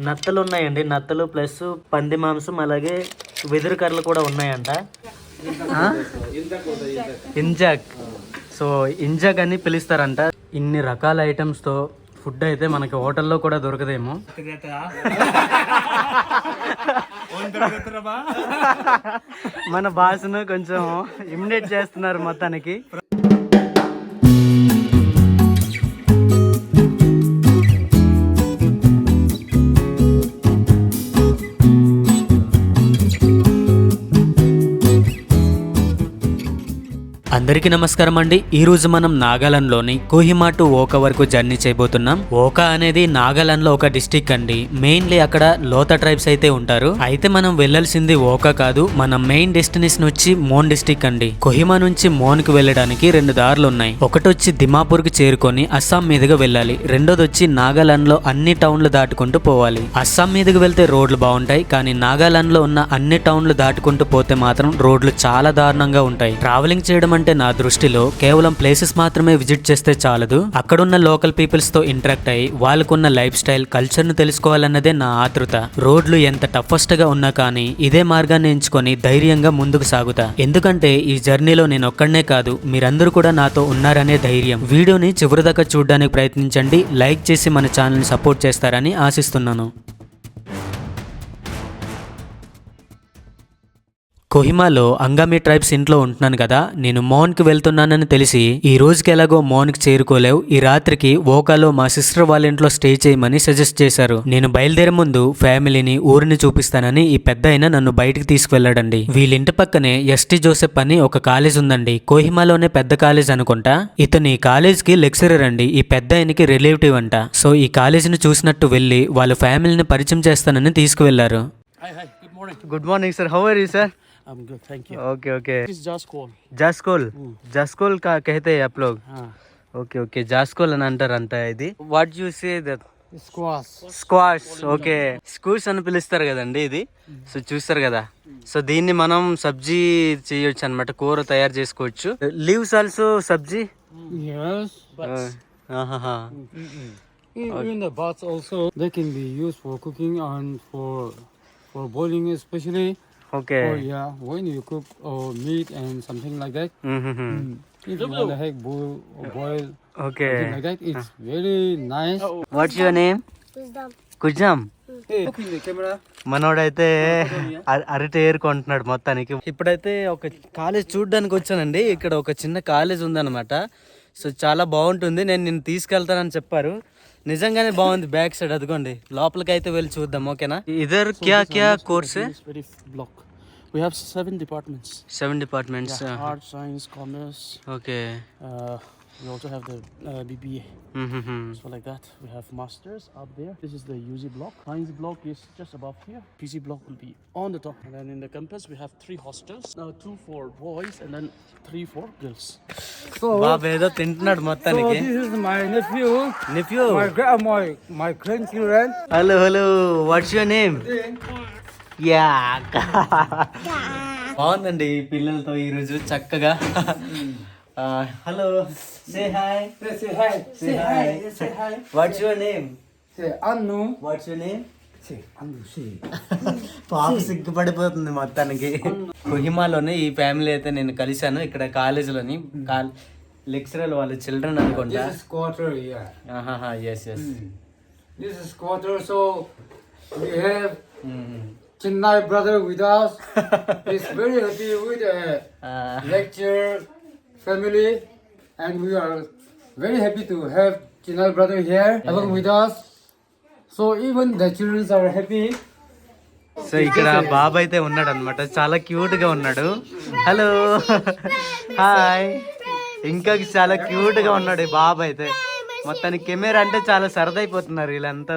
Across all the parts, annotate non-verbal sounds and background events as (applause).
నత్తలు ఉన్నాయండి నత్తలు ప్లస్ పంది మాంసం అలాగే వెదురు కర్రలు కూడా ఉన్నాయంట. ఆ? ఇంజాక్. సో ఇంజాక్ అని పిలుస్తారంట. ఇన్ని రకాల ఐటమ్స్తో ఫుడ్ అయితే మనకి హోటల్లో కూడా దొరకదేమో. మన భాషను కొంచెం ఇమిడేట్ చేస్తున్నారు మొత్తానికి. అందరికీ నమస్కారం అండి. ఈ రోజు మనం నాగాలాండ్లోని కోహిమా టు ఓకా వరకు జర్నీ చేయబోతున్నాం. ఓకా అనేది నాగాలాండ్లో ఒక డిస్టిక్ అండి. మెయిన్లీ అక్కడ లోత ట్రైబ్స్ అయితే ఉంటారు. అయితే మనం వెళ్ళాల్సింది ఓకా కాదు మన మెయిన్ డెస్టినేషన్ వచ్చి మోన్ డిస్టిక్ అండి. కోహిమా నుంచి మోన్కి వెళ్ళడానికి రెండు దారులు ఉన్నాయి. ఒకటి వచ్చి దిమాపూర్కి చేరుకొని అస్సాం మీదుగా వెళ్ళాలి. రెండోది వచ్చి నాగాలాండ్లో అన్ని టౌన్లు దాటుకుంటూ పోవాలి. అస్సాం మీదుగా వెళ్తే రోడ్లు బాగుంటాయి కానీ నాగాలాండ్లో ఉన్న అన్ని టౌన్లు దాటుకుంటూ పోతే మాత్రం రోడ్లు చాలా దారుణంగా ఉంటాయి. ట్రావెలింగ్ చేయడం అంటే నా దృష్టిలో కేవలం ప్లేసెస్ మాత్రమే విజిట్ చేస్తే చాలదు. అక్కడున్న లోకల్ పీపుల్స్తో ఇంటరాక్ట్ అయ్యి వాళ్ళకున్న లైఫ్ స్టైల్ కల్చర్ను తెలుసుకోవాలన్నదే నా ఆతృత. రోడ్లు ఎంత టఫెస్ట్గా ఉన్నా కానీ ఇదే మార్గాన్ని ఎంచుకొని ధైర్యంగా ముందుకు సాగుతా. ఎందుకంటే ఈ జర్నీలో నేను ఒక్కడనే కాదు మీరందరూ కూడా నాతో ఉన్నారనే ధైర్యం. వీడియోని చివరిదాకా చూడడానికి ప్రయత్నించండి లైక్ చేసి మన ఛానల్ని సపోర్ట్ చేస్తారని ఆశిస్తున్నాను. కోహిమాలో అంగామి ట్రైబ్స్ ఇంట్లో ఉంటున్నాను కదా నేను మోహన్కి వెళ్తున్నానని తెలిసి ఈ రోజుకి ఎలాగో మోహన్కి చేరుకోలేవు. ఈ రాత్రికి ఓకాలో మా సిస్టర్ వాళ్ళ ఇంట్లో స్టే చేయమని సజెస్ట్ చేశారు. నేను బయలుదేరే ముందు ఫ్యామిలీని ఊరిని చూపిస్తానని ఈ పెద్ద అయిన నన్ను బయటికి తీసుకువెళ్ళాడండి. వీళ్ళ ఇంటి పక్కనే ఎస్టీ జోసెఫ్ అని ఒక కాలేజ్ ఉందండి. కోహిమాలోనే పెద్ద కాలేజ్ అనుకుంటా? ఇతను ఈ కాలేజ్కి లెక్చరర్ అండి. ఈ పెద్ద ఆయనకి రిలేటివ్ అంట. సో ఈ కాలేజీని చూసినట్టు వెళ్ళి వాళ్ళ ఫ్యామిలీని పరిచయం చేస్తానని తీసుకువెళ్ళారు Hi, hi. Good morning. Good morning sir how are you sir I'm good, thank you. Okay okay This is just call. जास्कोल जास्कोल का कहते हैं आप लोग Ah. ఓకే ఓకే జాస్కోల్ అని అంటారు అంత ఇది what you say that Squash. Squash okay స్కూస్ అని పిలుస్తారు కదండి ఇది సో చూస్తారు కదా సో దీన్ని మనం సబ్జీ చేయొచ్చు అనమాట కూర తయారు చేసుకోవచ్చు leaves also Sabzi Yes. But ఆహాహా even the buds also they can be used for cooking and for for boiling especially. Okay Or yeah, when you cook or meat and something like that. Mm-hmm. If you want to have boil or boil okay something like that, it's very nice. What's your name కుజామ్ Hey, look in the camera. మనోడైతే అర- అరటి ఏరుకుంటున్నాడు మొత్తానికి ఇప్పుడైతే ఒక college చూడడానికి వచ్చానండి ఇక్కడ ఒక చిన్న కాలేజ్ ఉందన్నమాట సో చాలా బాగుంటుంది నేను నిన్ను తీసుకెళ్తానని చెప్పారు నిజంగానే బాగుంది బ్యాక్ సైడ్ అదిగోండి లోపలికి అయితే వెళ్ళి చూద్దాం ఓకేనా ఇదర్ క్యా క్యా course block. We have seven departments. Seven departments Yeah, art, science, commerce. Okay Uh, we also have the uh, BBA. So like that, we have masters up there. This is the UZ block. Science block is just above here. PC block will be on the top. And then in the campus, we have three hostels. Now two for boys and then three for girls. So, బాబు ఏదో తింటున్నాడు so మొత్తానికి this is my nephew, nephew my gra- my my grandchildren. Hello hello what's your name yeah బాగుందండి ఈ పిల్లలతో ఈరోజు చక్కగా hello say Say hi. Say hi. Say hi. What's your name Say Anu. What's your name Say Anu. Say. పాప సిగ్గుపడిపోతుంది మొత్తానికి కొహిమాలోనే ఈ family అయితే నేను కలిశాను ఇక్కడ కాలేజీలోని కాల్ లెక్చరర్ వాళ్ళ చిల్డ్రన్ అనుకుంటా yeah. Yes yes we have Chennai brother with us. He's very happy with uh, lecture family, and we are very happy to have Chennai brother here along with us. So even the children are happy. So ఇక్కడ బాబు అయితే ఉన్నాడు అనమాట చాలా క్యూట్గా ఉన్నాడు. Hello hi ఇంకా చాలా క్యూట్గా ఉన్నాడు ఈ బాబు అయితే. మొత్తానికి కెమెరా అంటే చాలా సరదైపోతున్నారు వీళ్ళంతా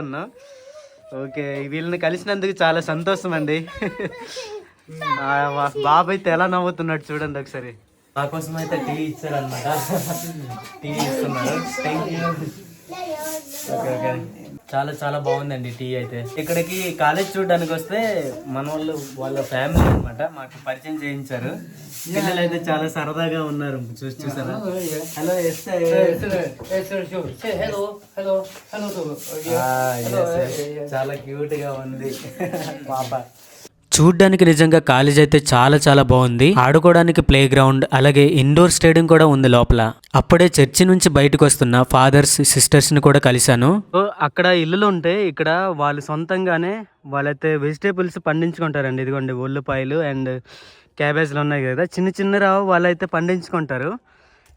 ఓకే వీళ్ళని కలిసినందుకు చాలా సంతోషం అండి. (laughs) బాబు అయితే ఎలా నవ్వుతున్నాడు చూడండి ఒకసారి. నా కోసం అయితే టీ ఇచ్చారు అనమాట టీ ఇస్తున్నారు. థ్యాంక్ యూ ఓకే ఓకే చాలా చాలా బాగుందండి టీ అయితే. ఇక్కడికి కాలేజ్ చూడడానికి వస్తే మన వాళ్ళు వాళ్ళ ఫ్యామిలీ అన్నమాట. మాకు పరిచయం చేయించారు. పిల్లలు అయితే చాలా సరదాగా ఉన్నారు. చూసి చూసారా? Hello yes uh, yeah. చాలా క్యూట్గా ఉంది. (laughs) పాప. చూడ్డానికి నిజంగా కాలేజ్ అయితే చాలా చాలా బాగుంది. ఆడుకోవడానికి ప్లే గ్రౌండ్ అలాగే ఇండోర్ స్టేడియం కూడా ఉంది లోపల. అప్పుడే చర్చి నుంచి బయటకు వస్తున్న ఫాదర్స్ సిస్టర్స్ని కూడా కలిశాను. అక్కడ ఇల్లులు ఉంటే ఇక్కడ వాళ్ళు సొంతంగానే వాళ్ళైతే వెజిటేబుల్స్ పండించుకుంటారండి. ఇదిగోండి ఉల్లిపాయలు అండ్ క్యాబేజ్లు ఉన్నాయి కదా. చిన్న చిన్న రావు వాళ్ళైతే పండించుకుంటారు.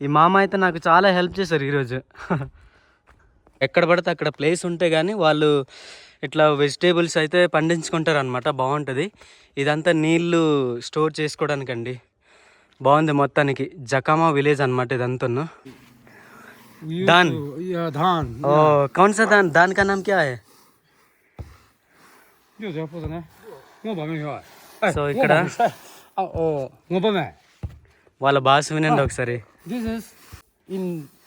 ఈ మామ అయితే నాకు చాలా హెల్ప్ చేశారు ఈరోజు. ఎక్కడ పడితే అక్కడ ప్లేస్ ఉంటే కానీ వాళ్ళు ఇట్లా వెజిటేబుల్స్ అయితే పండించుకుంటారు అనమాట బాగుంటుంది. ఇదంతా నీళ్ళు స్టోర్ చేసుకోవడానికండి. బాగుంది మొత్తానికి. జకామా విలేజ్ అనమాట ఇదంతా దాన్ put it. No, but me here. So ఇక్కడ. వాళ్ళ భాష వినండి ఒకసారి. This is in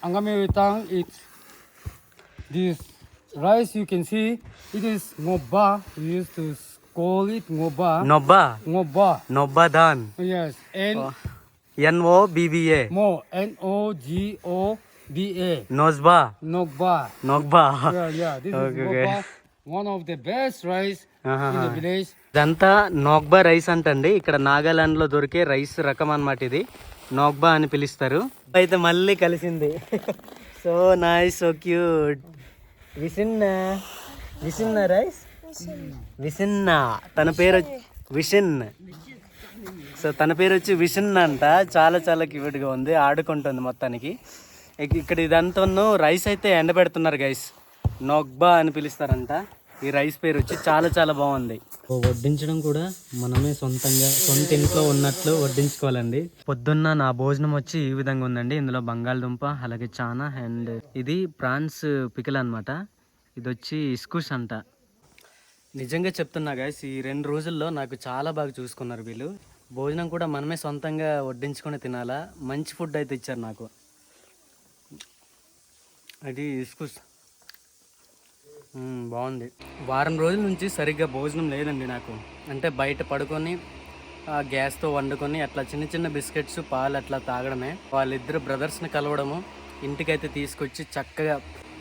Angami Tang. It's this rice you can see. It is ngoba. We used to call it ngoba. నొబ్బా Ngoba. నొబ్బా than Yes. N NO BBA mo N O G O B A. నోజ్బా Nogba. నొబ్బా Yeah, yeah. This Okay, is okay. ngoba. One of the best rice in the village. ఇదంతా నోగ్బా rice అంటండి ఇక్కడ నాగాలాండ్లో దొరికే rice రకం అన్నమాట ఇది నోగ్బా అని పిలుస్తారు అయితే మళ్ళీ కలిసింది సో నైస్ సో క్యూట్ విసిన్న. విసిన్న రైస్? విసిన్న. తన పేరు విసిన్. సో తన పేరు వచ్చి విసిన్ అంట. చాలా చాలా క్యూట్గా ఉంది. ఆడుకుంటుంది మొత్తానికి. ఇక్కడ ఇదంతా రైస్ అయితే ఎండబెడుతున్నారు గైస్ నోగ్బా అని పిలుస్తారంట. ఈ రైస్ పేరు వచ్చి చాలా చాలా బాగుంది. వడ్డించడం కూడా మనమే సొంతంగా సొంత ఇంట్లో ఉన్నట్లు వడ్డించుకోవాలండి. పొద్దున్న నా భోజనం వచ్చి ఈ విధంగా ఉందండి. ఇందులో బంగాళదుంప అలాగే చానా అండ్ ఇది ప్రాన్స్ పికిల్ అన్నమాట ఇది వచ్చి ఇస్కూస్ అంట. నిజంగా చెప్తున్నా గాయస్ ఈ రెండు రోజుల్లో నాకు చాలా బాగా చూసుకున్నారు వీళ్ళు. భోజనం కూడా మనమే సొంతంగా వడ్డించుకొని తినాలా? మంచి ఫుడ్ అయితే ఇచ్చారు నాకు. అది ఇస్కూస్ బాగుంది. వారం రోజుల నుంచి సరిగ్గా భోజనం లేదండి నాకు. అంటే బయట పడుకొని ఆ గ్యాస్తో వండుకొని అట్లా చిన్న చిన్న బిస్కెట్స్ పాలు అట్లా తాగడమే. వాళ్ళిద్దరు బ్రదర్స్ని కలవడము ఇంటికైతే తీసుకొచ్చి చక్కగా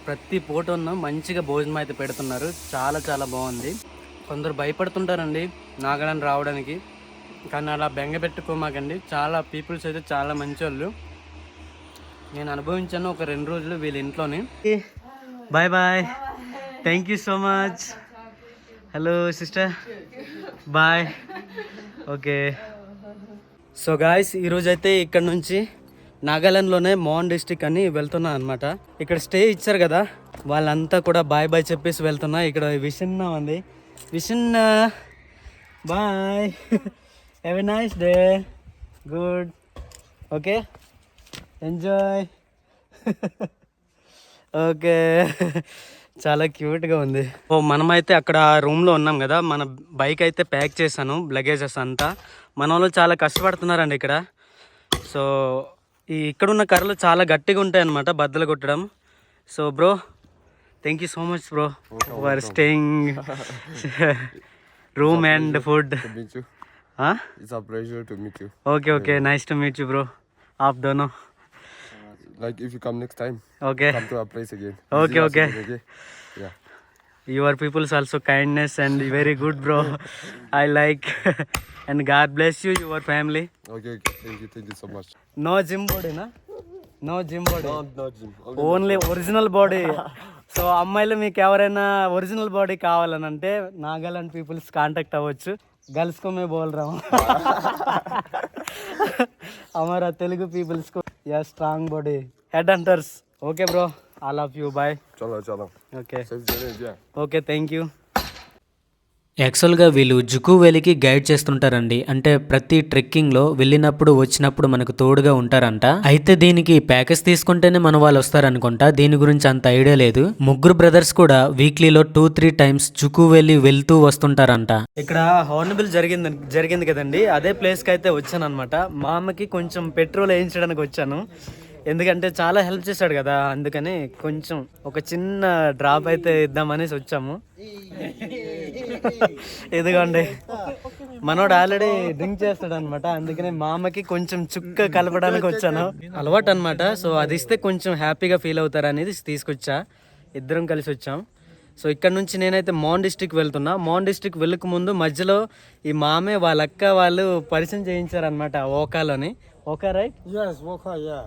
ప్రతి పూటను మంచిగా భోజనం అయితే పెడుతున్నారు. చాలా చాలా బాగుంది. కొందరు భయపడుతుంటారండి నాగాలాండ్ రావడానికి. కానీ అలా బెంగ పెట్టుకోమాకండి. చాలా పీపుల్స్ అయితే చాలా మంచి వాళ్ళు నేను అనుభవించాను ఒక రెండు రోజులు వీళ్ళ ఇంట్లోని. Bye bye. Thank you so much hello sister bye okay so guys ఈరోజు అయితే ఇక్కడ నుంచి నాగాలాండ్లోనే మోహన్ డిస్టిక్ అని వెళ్తున్నా అనమాట ఇక్కడ స్టే ఇచ్చారు కదా వాళ్ళంతా కూడా బాయ్ బాయ్ చెప్పేసి వెళ్తున్నా. ఇక్కడ విషన్న ఉంది. విషన్న bye. Have a nice day good okay enjoy okay చాలా క్యూట్గా ఉంది. ఓ మనమైతే అక్కడ రూమ్లో ఉన్నాం కదా మన బైక్ అయితే ప్యాక్ చేశాను లగేజెస్ అంతా. మన వాళ్ళు చాలా కష్టపడుతున్నారండి ఇక్కడ. సో ఈ ఇక్కడున్న కర్రలు చాలా గట్టిగా ఉంటాయి అన్నమాట బద్దలు కొట్టడం. So bro thank you so much bro for staying room and food. Okay okay nice to meet you bro of దోనో Like if you come next time, okay come to our place again. Okay, okay. okay? Yeah. your people's also kindness and very good bro i like and god bless you your family Okay, okay. Thank you. Thank you so much. no gym body na no gym body No, no, Jim. Only original body so అమ్మాయిలు మీకు ఎవరైనా original body కావాలని అంటే Nagaland peoples contact అవ్వచ్చు girls को मैं बोल रहा हूँ। हमारा तेलुगु पीपल्स को या strong body head hunters okay bro I love you bye चलो। चलो ओके ओके थैंक यू యాక్చువల్గా వీళ్ళు జుకు వ్యాలీకి గైడ్ చేస్తుంటారండి. అంటే ప్రతి ట్రెక్కింగ్లో వెళ్ళినప్పుడు వచ్చినప్పుడు మనకు తోడుగా ఉంటారంట. అయితే దీనికి ప్యాకేజ్ తీసుకుంటేనే మన వాళ్ళు వస్తారనుకుంటా. దీని గురించి అంత ఐడియా లేదు. ముగ్గురు బ్రదర్స్ కూడా వీక్లీలో two three times Dzukou valley వెళ్తూ వస్తుంటారంట. ఇక్కడ హార్నబిల్ జరిగింది జరిగింది కదండి. అదే ప్లేస్కి అయితే వచ్చాను అనమాట మా అమ్మకి కొంచెం పెట్రోల్ వేయించడానికి వచ్చాను. ఎందుకంటే చాలా హెల్ప్ చేశాడు కదా అందుకని కొంచెం ఒక చిన్న డ్రాప్ అయితే ఇద్దామనేసి వచ్చాము. ఇదిగోండి మనోడు ఆల్రెడీ డ్రింక్ చేస్తాడు అనమాట అందుకని మా అమ్మకి కొంచెం చుక్క కలపడానికి వచ్చాను. అలవాటు అనమాట సో అది ఇస్తే కొంచెం హ్యాపీగా ఫీల్ అవుతారు అనేది తీసుకొచ్చా. ఇద్దరం కలిసి వచ్చాం. సో ఇక్కడ నుంచి నేనైతే మాన్ డిస్టిక్ వెళ్తున్నా. మాన్ డిస్టిక్ వెళ్ళక ముందు మధ్యలో ఈ మామే వాళ్ళక్క వాళ్ళు పరిచయం చేయించారనమాట ఓకాలోని Wokha right Yes, Woka, yeah.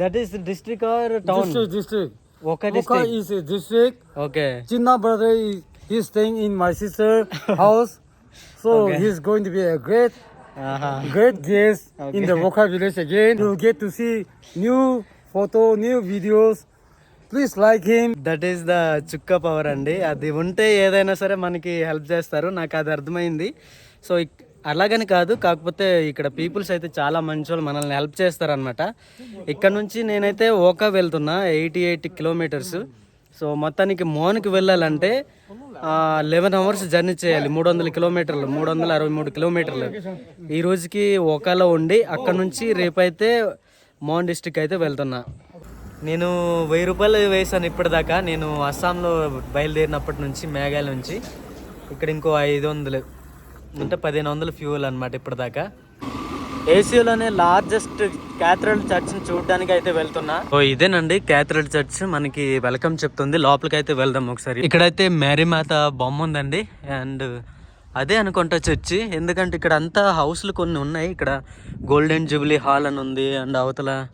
That is district or town District, district. Wokha Woka district is a district. Okay Chinna brother is he's staying in my sister house. So he's going to be a great great guest in the Woka village again. You'll get to see new photo, new videos. Please like him. That is the చుక్క power అండి అది ఉంటే ఏదైనా సరే మనకి help చేస్తారు నాకు అది అర్థమైంది సో అలాగని కాదు కాకపోతే ఇక్కడ పీపుల్స్ అయితే చాలా మంచి వాళ్ళు మనల్ని హెల్ప్ చేస్తారనమాట ఇక్కడ నుంచి నేనైతే ఓకా వెళ్తున్నా ఎయిటీ ఎయిట్ కిలోమీటర్స్. సో మొత్తానికి మోన్కి వెళ్ళాలంటే లెవెన్ అవర్స్ జర్నీ చేయాలి. మూడు వందల కిలోమీటర్లు మూడు వందల అరవై మూడు కిలోమీటర్లు. ఈ రోజుకి ఓకాలో ఉండి అక్కడ నుంచి రేపైతే మోన్ డిస్టిక్ అయితే వెళ్తున్నా. నేను వెయ్యి రూపాయలు వేసాను ఇప్పటిదాకా. నేను అస్సాంలో బయలుదేరినప్పటి నుంచి మేఘాలయ నుంచి. ఇక్కడ ఇంకో ఐదు వందలు. అంటే పదిహేను వందల ఫ్యూల్ అనమాట ఇప్పటిదాకా. ఏసీలోనే లార్జెస్ట్ క్యాథరల్ చర్చ్ చూడడానికి అయితే వెళ్తున్నా. ఓ ఇదేనండి క్యాథరల్ చర్చ్ మనకి వెల్కమ్ చెప్తుంది. లోపలికి అయితే వెళ్దాం ఒకసారి. ఇక్కడైతే మేరీమాత బొమ్మ ఉందండి. అండ్ అదే అనుకుంటా చర్చి. ఎందుకంటే ఇక్కడ అంతా హౌస్లు కొన్ని ఉన్నాయి. ఇక్కడ గోల్డెన్ జూబ్లీ హాల్ అని ఉంది. అండ్ అవతల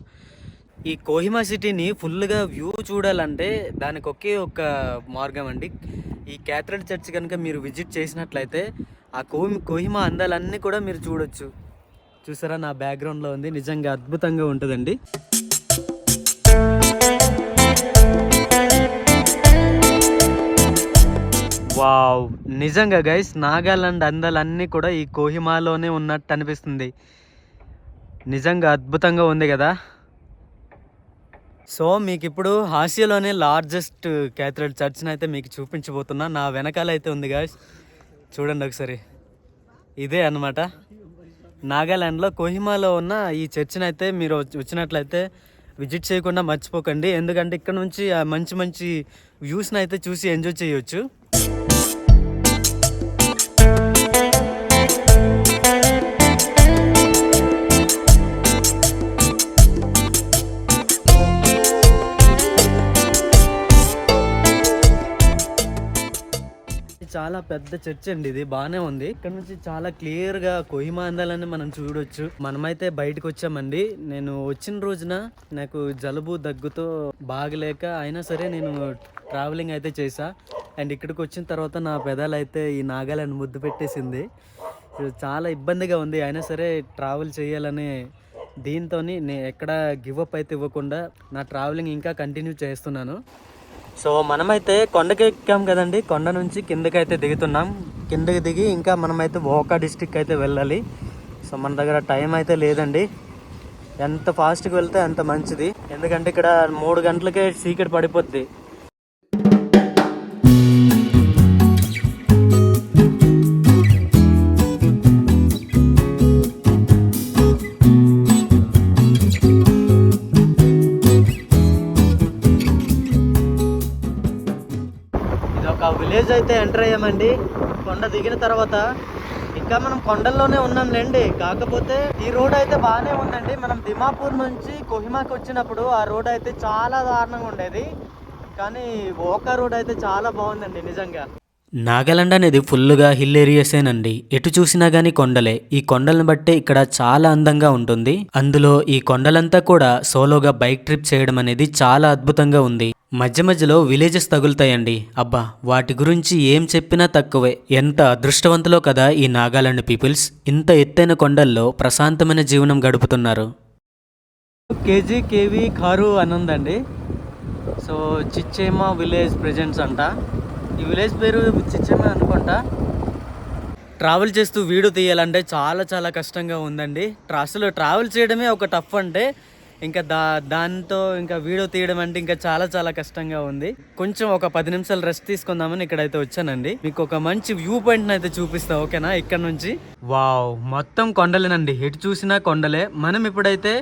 ఈ కోహిమా సిటీని ఫుల్గా వ్యూ చూడాలంటే దానికి ఒకే ఒక మార్గం అండి. ఈ క్యాథరల్ చర్చ్ కనుక మీరు విజిట్ చేసినట్లయితే ఆ కోహి కోహిమా అందాలన్నీ కూడా మీరు చూడొచ్చు. చూసారా? నా బ్యాక్గ్రౌండ్లో ఉంది. నిజంగా అద్భుతంగా ఉంటుందండి. వావ్! నిజంగా గైస్ నాగాలాండ్ అందాలన్నీ కూడా ఈ కోహిమాలోనే ఉన్నట్టు అనిపిస్తుంది. నిజంగా అద్భుతంగా ఉంది కదా? సో మీకు ఇప్పుడు హాసియాలోనే లార్జెస్ట్ క్యాథలిక్ చర్చ్ని అయితే మీకు చూపించబోతున్నా. నా వెనకాల అయితే ఉంది గాయస్ చూడండి ఒకసారి. ఇదే అన్నమాట. నాగాల్యాండ్లో కోహిమాలో ఉన్న ఈ చర్చిని అయితే మీరు వచ్చి- వచ్చినట్లయితే విజిట్ చేయకుండా మర్చిపోకండి. ఎందుకంటే ఇక్కడ నుంచి మంచి మంచి వ్యూస్ని అయితే చూసి ఎంజాయ్ చేయొచ్చు. చాలా పెద్ద చర్చ్ అండి ఇది. బాగానే ఉంది. ఇక్కడ నుంచి చాలా క్లియర్గా కొహిమా అందాలని మనం చూడొచ్చు. మనమైతే బయటకు వచ్చామండి. నేను వచ్చిన రోజున నాకు జలుబు దగ్గుతో బాగలేక అయినా సరే నేను ట్రావెలింగ్ అయితే చేసా అండ్ ఇక్కడికి వచ్చిన తర్వాత నా పెదాలు అయితే ఈ నాగాలను ముద్దు పెట్టేసింది. చాలా ఇబ్బందిగా ఉంది. అయినా సరే ట్రావెల్ చేయాలని దీంతో నేను ఎక్కడ గివప్ అయితే ఇవ్వకుండా నా ట్రావెలింగ్ ఇంకా కంటిన్యూ చేస్తున్నాను. సో మనమైతే కొండకి ఎక్కాం కదండి. కొండ నుంచి కిందకి అయితే దిగుతున్నాం. కిందకి దిగి ఇంకా మనమైతే ఓకా డిస్టిక్ అయితే వెళ్ళాలి. సో మన దగ్గర టైం అయితే లేదండి. ఎంత ఫాస్ట్గా వెళ్తే అంత మంచిది. ఎందుకంటే ఇక్కడ మూడు గంటలకే సీకెట్ పడిపోద్ది. అయితే కొండ దిగిన తర్వాత ఇంకా మనం కొండల్లోనే ఉన్నాంలేండి. కాకపోతే ఈ రోడ్ అయితే బాగానే ఉందండి. మనం దిమాపూర్ నుంచి కొహిమాకి వచ్చినప్పుడు ఆ రోడ్ అయితే చాలా దారుణంగా ఉండేది. కానీ ఓకా రోడ్ అయితే చాలా బాగుందండి నిజంగా. నాగాలాండ్ అనేది ఫుల్గా హిల్ ఏరియాసేనండి. ఎటు చూసినా గానీ కొండలే. ఈ కొండలను బట్టే ఇక్కడ చాలా అందంగా ఉంటుంది. అందులో ఈ కొండలంతా కూడా సోలోగా బైక్ ట్రిప్ చేయడం అనేది చాలా అద్భుతంగా ఉంది. మధ్య మధ్యలో విలేజెస్ తగులుతాయండి. అబ్బా వాటి గురించి ఏం చెప్పినా తక్కువే. ఎంత అదృష్టవంతులో కదా ఈ నాగాలాండ్ పీపుల్స్. ఇంత ఎత్తైన కొండల్లో ప్రశాంతమైన జీవనం గడుపుతున్నారు. కేజీ కేవీ కారు అని ఉందండి సో చిచ్చేమ విలేజ్ ప్రెజెంట్స్ అంట. ఈ విలేజ్ పేరు చిచ్చేమ అనుకుంటా. ట్రావెల్ చేస్తూ వీడియో తీయాలంటే చాలా చాలా కష్టంగా ఉందండి. అసలు ట్రావెల్ చేయడమే ఒక టఫ్ అంటే ఇంకా దా దాంతో ఇంకా వీడియో తీయడం అంటే ఇంకా చాలా చాలా కష్టంగా ఉంది. కొంచెం ఒక పది నిమిషాలు రెస్ట్ తీసుకుందామని ఇక్కడైతే వచ్చానండి. మీకు ఒక మంచి వ్యూ పాయింట్ అయితే చూపిస్తా ఓకేనా ఇక్కడ నుంచి. వావ్ మొత్తం కొండలేనండి. ఎటు చూసినా కొండలే. మనం ఇప్పుడైతే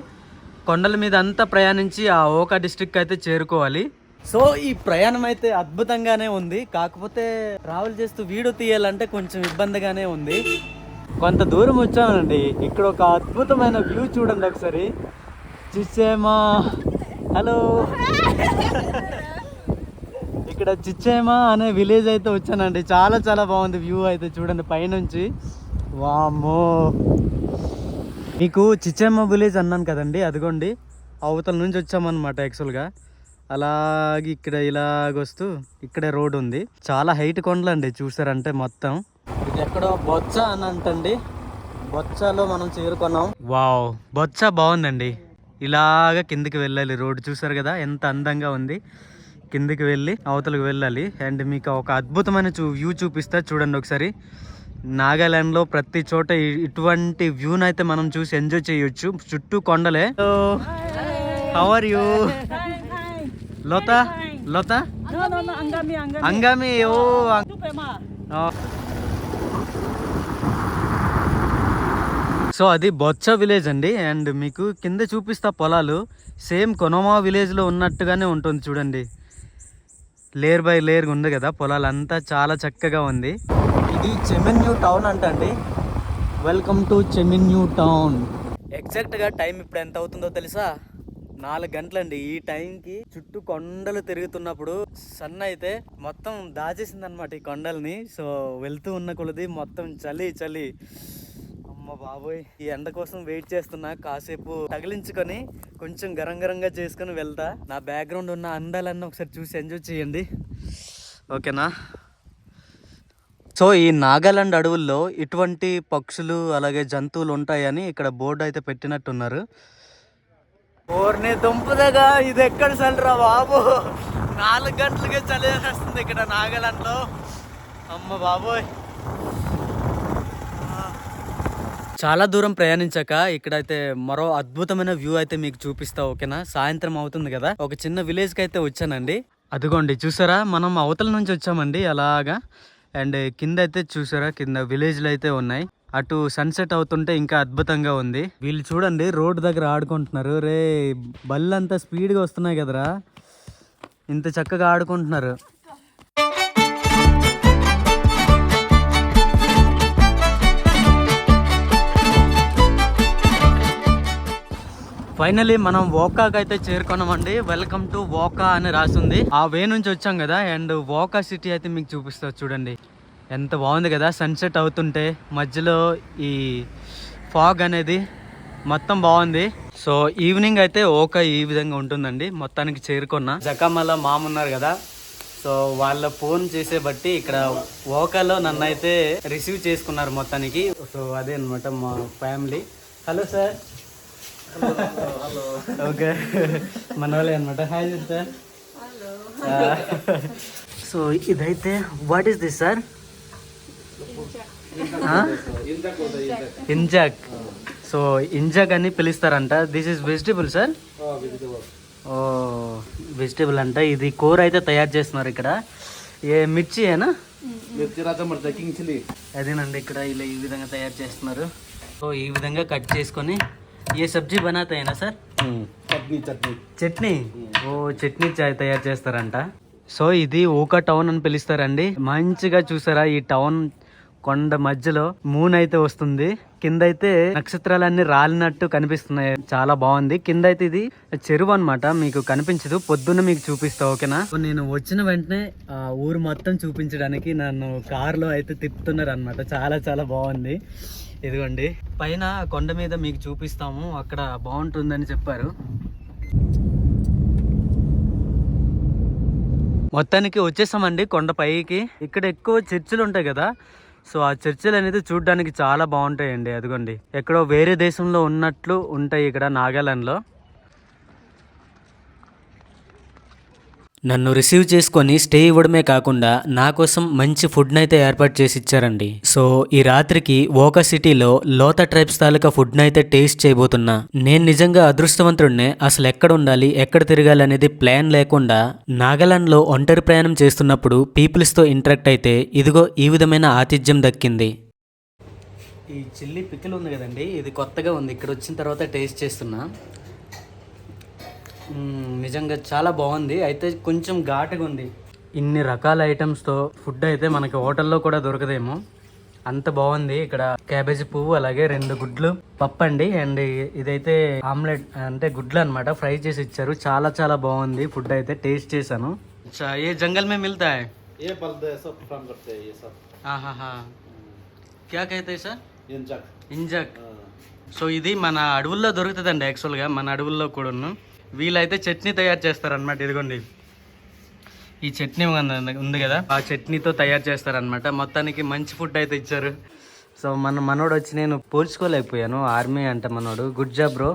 కొండల మీద అంతా ప్రయాణించి ఆ ఓకా డిస్ట్రిక్ట్ అయితే చేరుకోవాలి. సో ఈ ప్రయాణం అయితే అద్భుతంగానే ఉంది. కాకపోతే ట్రావెల్ చేస్తూ వీడియో తీయాలంటే కొంచెం ఇబ్బందిగానే ఉంది. కొంత దూరం వచ్చామండి ఇక్కడ ఒక అద్భుతమైన వ్యూ చూడండి ఒకసారి. చిచ్చేమా? హలో. ఇక్కడ చిచ్చేమా అనే విలేజ్ అయితే వచ్చానండి. చాలా చాలా బాగుంది వ్యూ అయితే చూడండి పైనుంచి. వామ్మో. మీకు చిచ్చేమా విలేజ్ అన్నాను కదండి అదిగోండి. అవతల నుంచి వచ్చామన్నమాట యాక్చువల్గా అలాగే ఇక్కడ ఇలాగొస్తూ ఇక్కడే రోడ్ ఉంది. చాలా హైట్ కొండలండి చూసారంటే మొత్తం. ఇది ఎక్కడో బొచ్చ అని అంటండి. బొచ్చలో మనం చేరుకున్నాం. వావ్ బొచ్చ బాగుందండి. ఇలాగ కిందికి వెళ్ళాలి. రోడ్ చూసారు కదా? ఎంత అందంగా ఉంది. కిందికి వెళ్ళి అవతలకు వెళ్ళాలి. అండ్ మీకు ఒక అద్భుతమైన చూ వ్యూ చూపిస్తా. చూడండి ఒకసారి. నాగాలాండ్లో ప్రతి చోట ఇటువంటి వ్యూని అయితే మనం చూసి ఎంజాయ్ చేయొచ్చు. చుట్టూ కొండలే. How are you Lotha? Lotha. Angami oh so అది బొచ్చ విలేజ్ అండి. అండ్ మీకు కింద చూపిస్తా పొలాలు. సేమ్ కొనోమా విలేజ్లో ఉన్నట్టుగానే ఉంటుంది చూడండి. లేయర్ బై లేయర్గా ఉంది కదా పొలాలంతా చాలా చక్కగా ఉంది. ఇది చెమెన్యూ టౌన్ అంటండి. వెల్కమ్ టు చెమెన్యూ టౌన్. ఎగ్జాక్ట్గా టైం ఇప్పుడు ఎంత అవుతుందో తెలుసా? నాలుగు గంటలండి. ఈ టైంకి చుట్టూ కొండలు తిరుగుతున్నప్పుడు సన్ అయితే మొత్తం దాచేసింది అనమాట ఈ కొండల్ని. సో వెళ్తూ ఉన్న కొలది మొత్తం చలి చలి. అమ్మ బాబోయ్. ఈ ఎండ కోసం వెయిట్ చేస్తున్నా కాసేపు తగిలించుకొని కొంచెం గరం గరంగా చేసుకొని వెళ్తా. నా బ్యాక్గ్రౌండ్ ఉన్న అందాలన్నీ ఒకసారి చూసి ఎంజాయ్ చేయండి. ఓకేనా? సో ఈ నాగాలాండ్ అడవుల్లో ఇటువంటి పక్షులు అలాగే జంతువులు ఉంటాయని ఇక్కడ బోర్డు అయితే పెట్టినట్టున్నారు. ఓర్ని దుంపదగా ఇది ఎక్కడ చలిరా బాబు? నాలుగు గంటలకే చలి వేసేస్తుంది ఇక్కడ నాగాలాండ్లో. అమ్మ బాబోయ్. చాలా దూరం ప్రయాణించాక ఇక్కడైతే మరో అద్భుతమైన వ్యూ అయితే మీకు చూపిస్తా ఓకేనా? సాయంత్రం అవుతుంది కదా? ఒక చిన్న విలేజ్కి అయితే వచ్చానండి. అదిగోండి చూసారా? మనం అవతల నుంచి వచ్చామండి అలాగా. అండ్ కింద అయితే చూసారా? కింద విలేజ్లు అయితే ఉన్నాయి. అటు సన్సెట్ అవుతుంటే ఇంకా అద్భుతంగా ఉంది. వీళ్ళు చూడండి రోడ్ దగ్గర ఆడుకుంటున్నారు. రే బళ్ళంతా స్పీడ్గా వస్తున్నాయి కదరా. ఇంత చక్కగా ఆడుకుంటున్నారు. ఫైనలీ మనం వోకాకి అయితే చేరుకున్నామండి. వెల్కమ్ టు వోకా అని రాసింది. ఆ వే నుంచి వచ్చాం కదా అండ్ వోకా సిటీ అయితే మీకు చూపిస్తా చూడండి. ఎంత బాగుంది కదా సన్సెట్ అవుతుంటే మధ్యలో ఈ ఫాగ్ అనేది మొత్తం బాగుంది. సో ఈవినింగ్ అయితే ఓకా ఈ విధంగా ఉంటుందండి మొత్తానికి చేరుకున్నా. జకామల్ల మామ ఉన్నారు కదా సో వాళ్ళ ఫోన్ చేసే బట్టి ఇక్కడ ఓకాలో నన్ను అయితే రిసీవ్ చేసుకున్నారు మొత్తానికి. సో అదే అనమాట మా ఫ్యామిలీ హలో సార్ ఓకే. మన వాళ్ళే అనమాట హాయ్ సార్ సో ఇదైతే వాట్ ఈస్ దిస్ సార్ ఇంజాక్ సో ఇంజాక్ అని పిలుస్తారంట. దిస్ ఇస్ వెజిటబుల్ సార్ ఓ వెజిటబుల్ అంట. ఇది కూర అయితే తయారు చేస్తున్నారు ఇక్కడ. ఏ మిర్చి ఏనా? అదేనండి ఇక్కడ ఇలా ఈ విధంగా తయారు చేస్తున్నారు. సో ఈ విధంగా కట్ చేసుకొని ఏ సబ్జీ బనాతాయేనా సార్ చట్నీ चटनी చట్నీ ఓ చట్నీ చాయ్ తయారు చేస్తారంట. సో ఇది ఊకా టౌన్ అని పిలుస్తారండి. మంచిగా చూసారా ఈ టౌన్ కొండ మధ్యలో మూన్ అయితే వస్తుంది. కింద అయితే నక్షత్రాలన్నీ రాలినట్టు కనిపిస్తున్నాయి. చాలా బాగుంది. కింద అయితే ఇది చెరువు అనమాట మీకు కనిపించదు. పొద్దున్న మీకు చూపిస్తా ఓకేనా? నేను వచ్చిన వెంటనే ఊరు మొత్తం చూపించడానికి నన్ను కారులో అయితే తిప్పుతున్నారు అనమాట చాలా చాలా బాగుంది. ఇదిగోండి. పైన కొండ మీద మీకు చూపిస్తాము. అక్కడ బాగుంటుందని చెప్పారు. మొత్తానికి వచ్చేసామండి కొండ పైకి. ఇక్కడ ఎక్కువ చర్చిలు ఉంటాయి కదా. సో ఆ చర్చిలు అనేది చూడడానికి చాలా బాగుంటాయండి. అదిగోండి. ఎక్కడో వేరే దేశంలో ఉన్నట్లు ఉంటాయి ఇక్కడ నాగాలాండ్లో. నన్ను రిసీవ్ చేసుకొని స్టే ఇవ్వడమే కాకుండా నా కోసం మంచి ఫుడ్ని అయితే ఏర్పాటు చేసి ఇచ్చారండి. సో ఈ రాత్రికి ఓకా సిటీలో లోత ట్రైబ్స్ తాలూకా ఫుడ్ని అయితే టేస్ట్ చేయబోతున్నా. నేను నిజంగా అదృష్టవంతుడినే అసలు ఎక్కడ ఉండాలి ఎక్కడ తిరగాలి అనేది ప్లాన్ లేకుండా నాగాలాండ్లో ఒంటరి ప్రయాణం చేస్తున్నప్పుడు పీపుల్స్తో ఇంటరాక్ట్ అయితే ఇదిగో ఈ విధమైన ఆతిథ్యం దక్కింది. ఈ చిల్లీ పిక్కలు ఉంది కదండి ఇది కొత్తగా ఉంది ఇక్కడ వచ్చిన తర్వాత టేస్ట్ చేస్తున్నా. నిజంగా చాలా బాగుంది. అయితే కొంచెం ఘాటుగా ఉంది. ఇన్ని రకాల ఐటమ్స్తో ఫుడ్ అయితే మనకి హోటల్లో కూడా దొరకదేమో. అంత బాగుంది. ఇక్కడ క్యాబేజీ పువ్వు అలాగే రెండు గుడ్లు పప్పు అండి. అండ్ ఇదైతే ఆమ్లెట్ అంటే గుడ్లు అనమాట ఫ్రై చేసి ఇచ్చారు. చాలా చాలా బాగుంది ఫుడ్ అయితే. టేస్ట్ చేశాను. ఏ జంగల్ మే మిల్తా ఏ సార్? ఇంజక్. సో ఇది మన అడవుల్లో దొరుకుతుందండి యాక్చువల్గా మన అడవుల్లో కూడాను. వీళ్ళైతే చట్నీ తయారు చేస్తారనమాట ఇదిగోండి ఈ చట్నీ ఉంది- ఉంది కదా ఆ చట్నీతో తయారు చేస్తారనమాట మొత్తానికి మంచి ఫుడ్ అయితే ఇచ్చారు సో మన మనోడు వచ్చి నేను పోల్చుకోలేకపోయాను ఆర్మీ అంట మనోడు గుడ్ జాబ్ బ్రో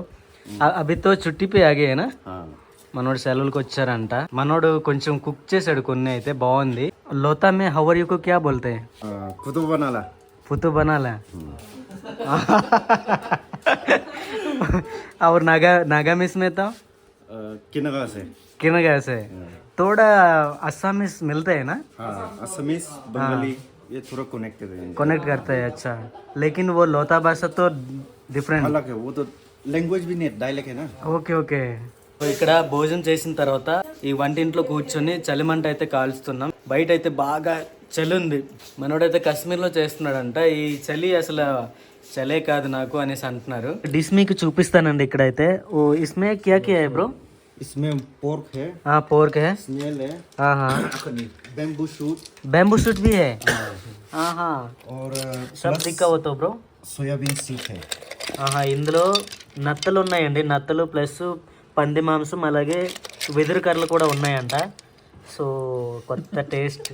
అభితో చుట్టిపోయి ఆగేనా మనోడు సెలవులకు వచ్చారంట మనోడు కొంచెం కుక్ చేశాడు కొన్ని అయితే బాగుంది లోతా మే హవర్ యుకు క్యా బోల్తే कुतुब बनाला पुतु बना ला (laughs) और नागा नागामिस में तो किनगा से किन से थोड़ा असमिस मिलते हैं ना हाँ असमीज बंगाली ये थोड़ा कनेक्टेड है कनेक्ट करते हैं अच्छा लेकिन वो लोता भाषा तो डिफरेंट अलग है वो तो लैंग्वेज भी नहीं डायलेक्ट है ना ఓకే ఓకే ఇక్కడ భోజనం చేసిన తర్వాత ఈ వంటింట్లో కూర్చొని చలిమంట అయితే కాల్చుతున్నాం బయట అయితే బాగా చలి ఉంది మనోడైతే కాశ్మీర్లో చేస్తున్నాడంట ఈ చలి అసలు చలే కాదు నాకు అనేసి అంటున్నారు డిష్ మీకు చూపిస్తానండి ఇక్కడైతే ఓ ఇస్మే క్యా క్యా బ్రో इसमें पोर्क है పోర్క్ హే स्नेल है बेम्बू शूट बैम्बू सूट भी है हाँ हाँ और सब दिक्का हो तो ब्रो सोयाबीन सीख है ఆహా ఇందులో నత్తలు ఉన్నాయండి నత్తలు ప్లస్ పంది మాంసం అలాగే వెదురు కర్రలు కూడా ఉన్నాయంట సో కొత్త టేస్ట్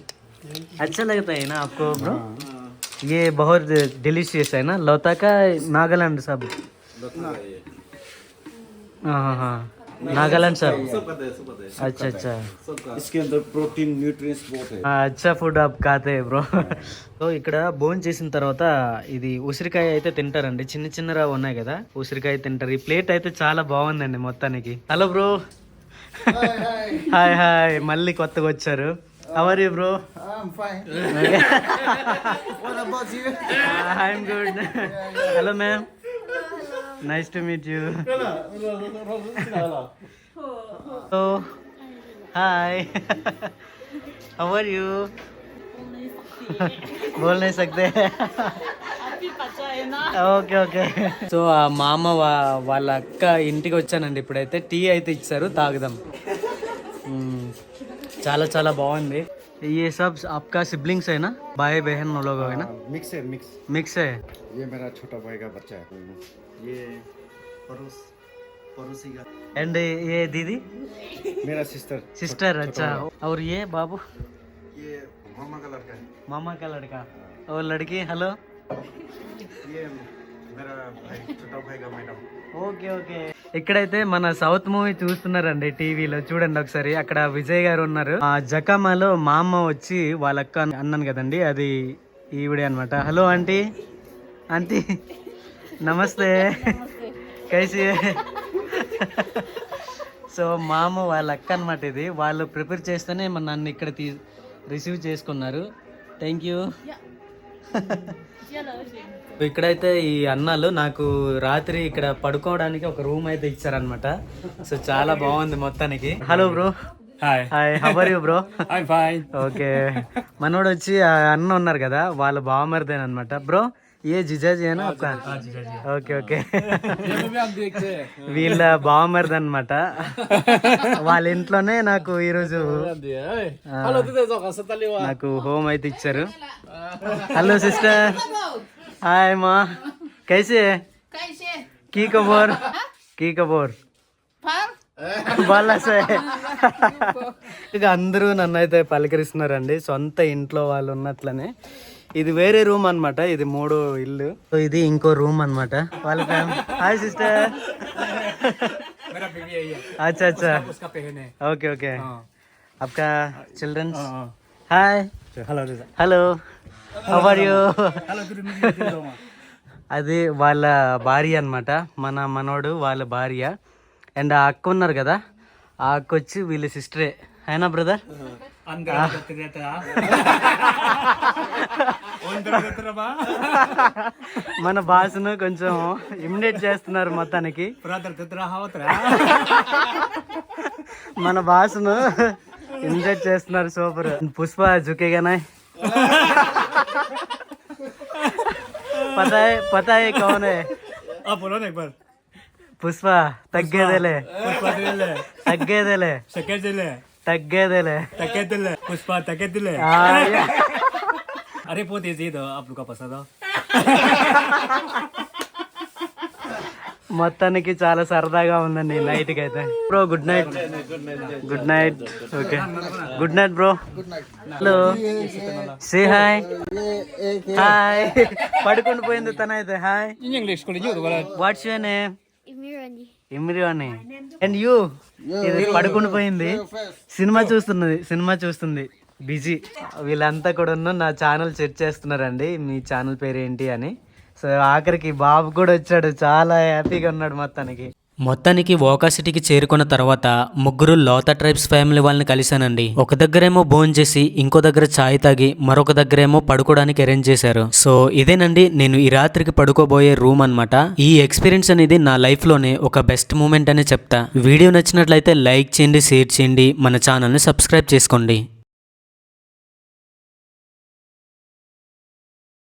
अच्छा लगता है ना आपको ब्रो ये बहुत डिलीशियस है ना लौता का नागालैंड सब हाँ हाँ हाँ नागालैंड सब अच्छा अच्छा इसके अंदर प्रोटीन न्यूट्रिएंट्स बहुत है ఆ, అచ్చా ఫుడ్ అప్ కాతే బ్రో సో ఇక్కడ భోజనం చేసిన తర్వాత ఇది ఉసిరికాయ అయితే తింటారండి చిన్న చిన్నగా ఉన్నాయి కదా ఉసిరికాయ తింటారు ఈ ప్లేట్ అయితే చాలా బాగుందండి మొత్తానికి హలో బ్రో హాయ్ హాయ్ మళ్ళీ కొత్తగా వచ్చారు how are you bro I'm fine. what about you? I'm good hello ma'am Nice to meet you so hi how are you बोल नहीं सकते ఓకే ఓకే సో ఆ మామ వా- వాళ్ళ అక్క ఇంటికి వచ్చానండి ఇప్పుడైతే టీ అయితే ఇచ్చారు తాగుదాం మ్మ్. చాలా చాలా బాగుంది ये सब आपका सिबलिंग्स है ना भाई बहन लोग है ना मिक्स है मिक्स मिक्स है ये मेरा छोटा भाई का बच्चा है ये पड़ोस पड़ोसी का एंड ये दीदी मेरा सिस्टर सिस्टर अच्छा और ये बाबू ये मामा का लड़का है मामा का लड़का और लड़की हेलो ये मेरा भाई छोटा भाई का मैडम ఓకే ఓకే ఇక్కడైతే మన సౌత్ మూవీ చూస్తున్నారండి టీవీలో చూడండి ఒకసారి అక్కడ విజయ్ గారు ఉన్నారు ఆ జకామాలో మా అమ్మ వచ్చి వాళ్ళ అక్క అన్నాను కదండి అది ఈవిడే అనమాట హలో ఆంటీ ఆంటీ నమస్తే. కైసి. సో మా అమ్మ వాళ్ళ అక్క అనమాట ఇది. వాళ్ళు ప్రిపేర్ చేస్తేనే మన నన్ను ఇక్కడ తీ రిసీవ్ చేసుకున్నారు. Thank you. ఇక్కడైతే ఈ అన్నాలు నాకు రాత్రి ఇక్కడ పడుకోవడానికి ఒక రూమ్ అయితే ఇచ్చారనమాట సో చాలా బాగుంది మొత్తానికి. Hello bro hi hi how are you bro fine okay మనోడు వచ్చి ఆ అన్న ఉన్నారు కదా వాళ్ళ బావమరిదేనమాట బ్రో ఏ జిజాజీ అయినా ఓకే ఓకే వీళ్ళ బావమరిది అనమాట వాళ్ళ ఇంట్లోనే నాకు ఈరోజు ఆ, నాకు హోమ్ అయితే ఇచ్చారు హలో సిస్టర్ హాయ్ మా కైసే कैसे की खबर की खबर फर వాళ్ళసే ఇక అందరూ నన్ను అయితే పలకరిస్తున్నారండి సొంత ఇంట్లో వాళ్ళు ఉన్నట్లనే ఇది వేరే రూమ్ అనమాట ఇది మూడు ఇల్లు. సో ఇది ఇంకో రూమ్ అనమాట వాళ్ళ హాయ్ సిస్టర్. అచ్చా అచ్చా. Okay okay. అప్కా children hi. Hello hello. You అది వాళ్ళ భార్య అనమాట మన మనోడు వాళ్ళ భార్య. అండ్ ఆ అక్క ఉన్నారు కదా ఆ అక్క వచ్చి వీళ్ళ సిస్టరే. అయినా బ్రదర్? Ah. మన భాషను కొంచెం ఇమిడేట్ చేస్తున్నారు మొత్తానికి. మన భాషను ఇమిడేట్ చేస్తున్నారు సూపర్. పుష్ప జుకేగానా పతాయి పతాయి కౌనే. పుష్ప తగ్గేదేలే. తగ్గేదేలే. తగ్గేదేలే. తగ్గేదేలే तकेदिले पुष्पा तकेदिले ఆ, యా. अरे बहुत इजी तो आप लोग का पसंद हो మొత్తానికి చాలా సరదాగా ఉందండి నైట్ కి అయితే bro good night good night okay good night bro hello say hi hi పడుకొని పోయింది తనైతే హాయ్ इंग्लिश को लीजिए दोबारा watts your name Imirani. ఇమ్రివాణి and you ఇది పడుకొని పోయింది సినిమా చూస్తున్నది సినిమా చూస్తుంది. బిజీ. వీళ్ళంతా కూడా నా ఛానల్ సెట్ చేస్తున్నారండి. మీ ఛానల్ పేరు ఏంటి అని. సో ఆఖరికి బాబు కూడా వచ్చాడు. చాలా హ్యాపీగా ఉన్నాడు మొత్తానికి. మొత్తానికి ఓకా సిటీకి చేరుకున్న తర్వాత ముగ్గురు లోత ట్రైబ్స్ ఫ్యామిలీ వాళ్ళని కలిశానండి. ఒక దగ్గరేమో భోజనం చేసి ఇంకో దగ్గర ఛాయ్ తాగి మరొక దగ్గరేమో పడుకోవడానికి అరేంజ్ చేశారు. సో ఇదేనండి నేను ఈ రాత్రికి పడుకోబోయే రూమ్ అన్నమాట. ఈ ఎక్స్పీరియన్స్ అనేది నా లైఫ్లోనే ఒక బెస్ట్ మూమెంట్ అనే చెప్తా. వీడియో నచ్చినట్లయితే లైక్ చేయండి షేర్ చేయండి మన ఛానల్ని సబ్స్క్రైబ్ చేసుకోండి.